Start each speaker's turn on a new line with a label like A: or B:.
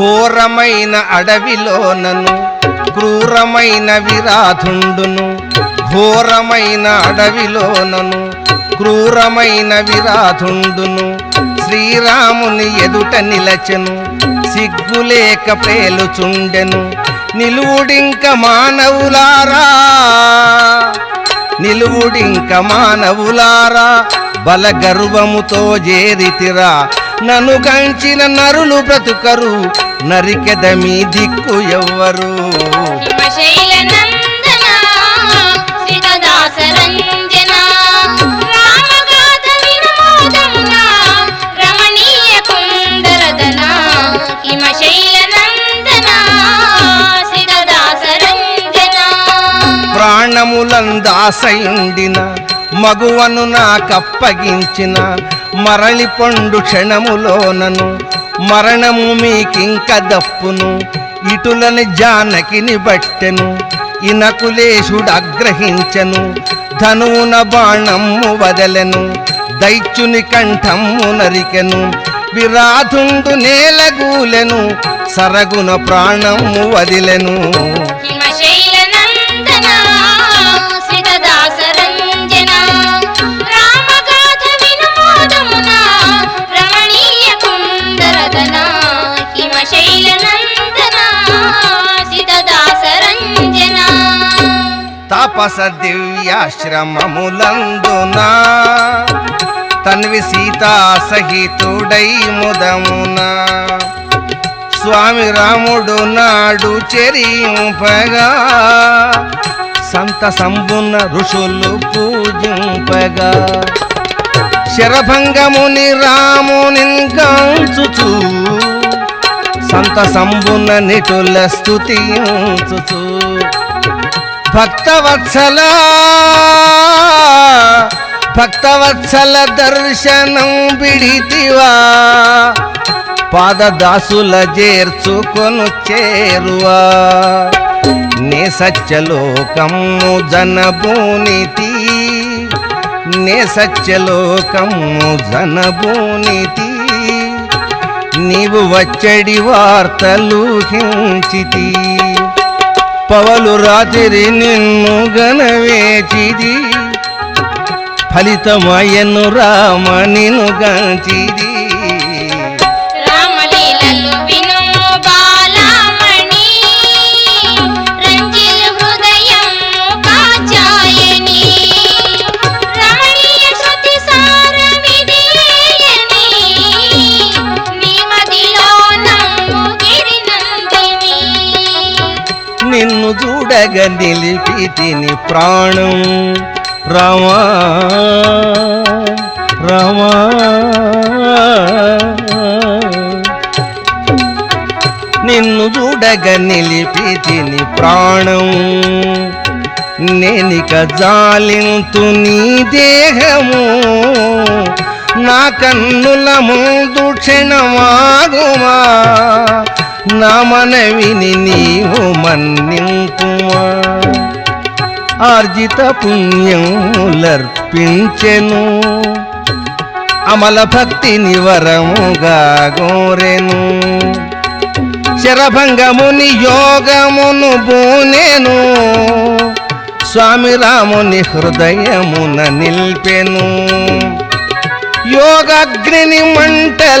A: ఘోరమైన అడవిలోనను క్రూరమైన విరాధుండును. ఘోరమైన అడవిలోనను క్రూరమైన విరాధుండును. శ్రీరాముని ఎదుట నిలచెను సిగ్గులేక పేలుచుండెను. నిలువుడింక మానవులారా నిలువుడింక మానవులారా బల గర్వముతో చేరితిరా నన్ను గంచిన నరులు బ్రతుకరు నరికెద మీ దిక్కు ఎవ్వరు. ప్రాణములందాసయుండిన మగువను నాకప్పగించిన మరళి పండు క్షణములోనను మరణము మీకింక దప్పును ఇటులని జానకిని బట్టెను ఇనకులేశుడు అగ్రహించెను ధనువున బాణమ్ము వదలెను దైత్యుని కంఠమ్ము నరికెను విరాధుండు నేలగూలెను సరగున ప్రాణము వదిలెను. తాపస దివ్యాశ్రమములందునా తన్వి సీతా సహితుడై ముదమునా. స్వామి రాముడు నాడు చెరింపగా సంత సంబున్న ఋషులు పూజింపగా. శరభంగముని రాముని గాంచుచు సంత సంబున నిటుల స్థుతించుచు భక్తవత్సల భక్తవత్సల దర్శనం బిడితివా పాదదాసుల చేర్చుకొను చేరువా. నే సత్యలోకము జనభూనితి నే సత్యలోకము జనభూనితి నీవు వచ్చడి వార్తలు హించితి. పవలు రాత్రి నిన్ను గనవేచిది ఫలితమయ్యను రామ నిను గంచిది ఉండగ చూడగ నిలిపి తిని ప్రాణం. రమా రమా. నిన్ను చూడగ నిలిపి తిని ప్రాణం. నేనిక జాలింతు నీ దేహము. నా కన్నుల ముందు క్షణమాగుమా. నా మనవిని నీవు మన్నింపుమా? ఆర్జిత పుణ్యములర్పించెను అమల భక్తిని వరముగా గోరెను. శరభంగముని యోగమును బూనెను. స్వామి రాముని హృదయమున నిల్పెను. యోగాగ్ని మంటలటలేచెను